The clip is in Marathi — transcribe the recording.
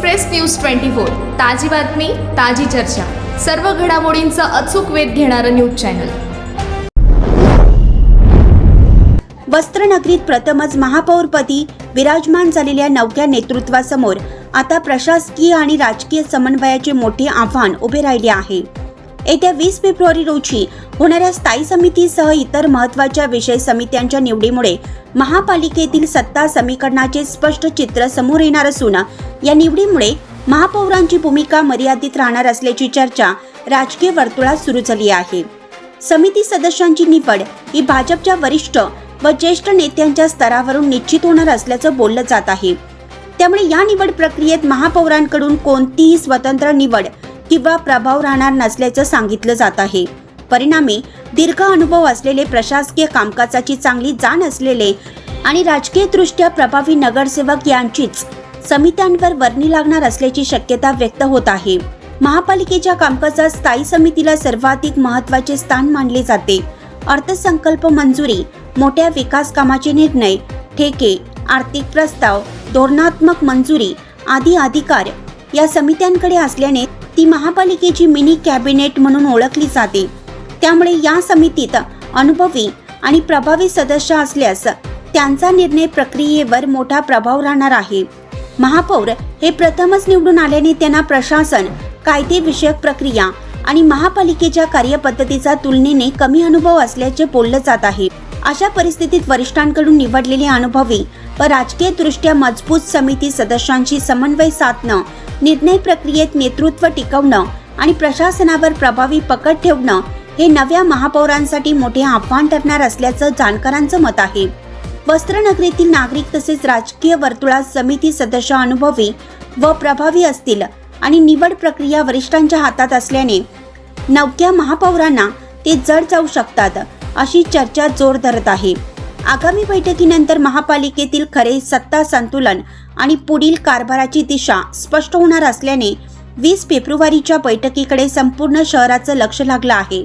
एक्सप्रेस न्यूज ट्वेंटी फोर ताजी बातमी ताजी चर्चा. सर्व घडामोडींचा अचूक वेध घेणारं न्यूज चॅनल. वस्त्रनगरीत प्रथमच महापौरपदी विराजमान झालेल्या नवख्या नेतृत्वासमोर आता प्रशासकीय आणि राजकीय समन्वयाचे मोठे आव्हान उभे राहिले आहे. येत्या वीस फेब्रुवारी रोजी होणाऱ्या स्थायी समितीसह इतर महत्त्वाच्या विषय समित्यांच्या निवडीमुळे महापालिकेतील सत्ता समीकरणाचे स्पष्ट चित्र समोर येणार असून या निवडीमुळे महापौरांची भूमिका मर्यादित राहणार असल्याची चर्चा राजकीय वर्तुळात सुरू झाली आहे. समिती सदस्यांची निवड ही भाजपच्या वरिष्ठ व ज्येष्ठ नेत्यांच्या स्तरावरून निश्चित होणार असल्याचं बोललं जात आहे. त्यामुळे या निवड प्रक्रियेत महापौरांकडून कोणतीही स्वतंत्र निवड किंवा प्रभाव राहणार नसल्याचं सांगितलं जात आहे. परिणामी दीर्घ अनुभव असलेले प्रशासकीय कामकाजाची चांगली जाण असलेले आणि राजकीयदृष्ट्या प्रभावी नगरसेवक यांचीच समित्यांवर वर्णी लागणार असल्याची शक्यता व्यक्त होत आहे. महापालिकेच्या कामकाजात स्थायी समितीला सर्वाधिक महत्त्वाचे स्थान मानले जाते. अर्थसंकल्प मंजुरी मोठ्या विकास कामाचे निर्णय ठेके आर्थिक प्रस्ताव धोरणात्मक मंजुरी आदी अधिकार या समित्यांकडे असल्याने ती महापालिकेची मिनी कॅबिनेट म्हणून ओळखली जाते. त्यामुळे या समितीत अनुभवी आणि प्रभावी सदस्य असल्यास त्यांचा निर्णय प्रक्रियेवर मोठा प्रभाव राहणार आहे. महापौर हे प्रथमच निवडून आल्याने त्यांना प्रशासन कायदेविषयक प्रक्रिया आणि महापालिकेच्या कार्यपद्धतीचा तुलनेने कमी अनुभव असल्याचे बोललं जात आहे. अशा परिस्थितीत वरिष्ठांकडून निवडलेले अनुभवी व राजकीय दृष्ट्या मजबूत समिती सदस्यांशी समन्वय साधणं निर्णय प्रक्रियेत नेतृत्व टिकवणं आणि प्रशासनावर प्रभावी पकड ठेवणं हे नव्या महापौरांसाठी मोठे आव्हान ठरणार असल्याचं जाणकारांचं मत आहे. वस्त्रनगरीतील नागरिक तसेच राजकीय वर्तुळात समिती सदस्य अनुभवी व प्रभावी असतील आणि निवड प्रक्रिया वरिष्ठांच्या हातात असल्याने नवक्या महापौरांना ते जड जाऊ शकतात अशी चर्चा जोर धरत आहे. आगामी बैठकीनंतर महापालिकेतील खरे सत्ता संतुलन आणि पुढील कारभाराची दिशा स्पष्ट होणार असल्याने वीस फेब्रुवारीच्या बैठकीकडे संपूर्ण शहराचं लक्ष लागलं आहे.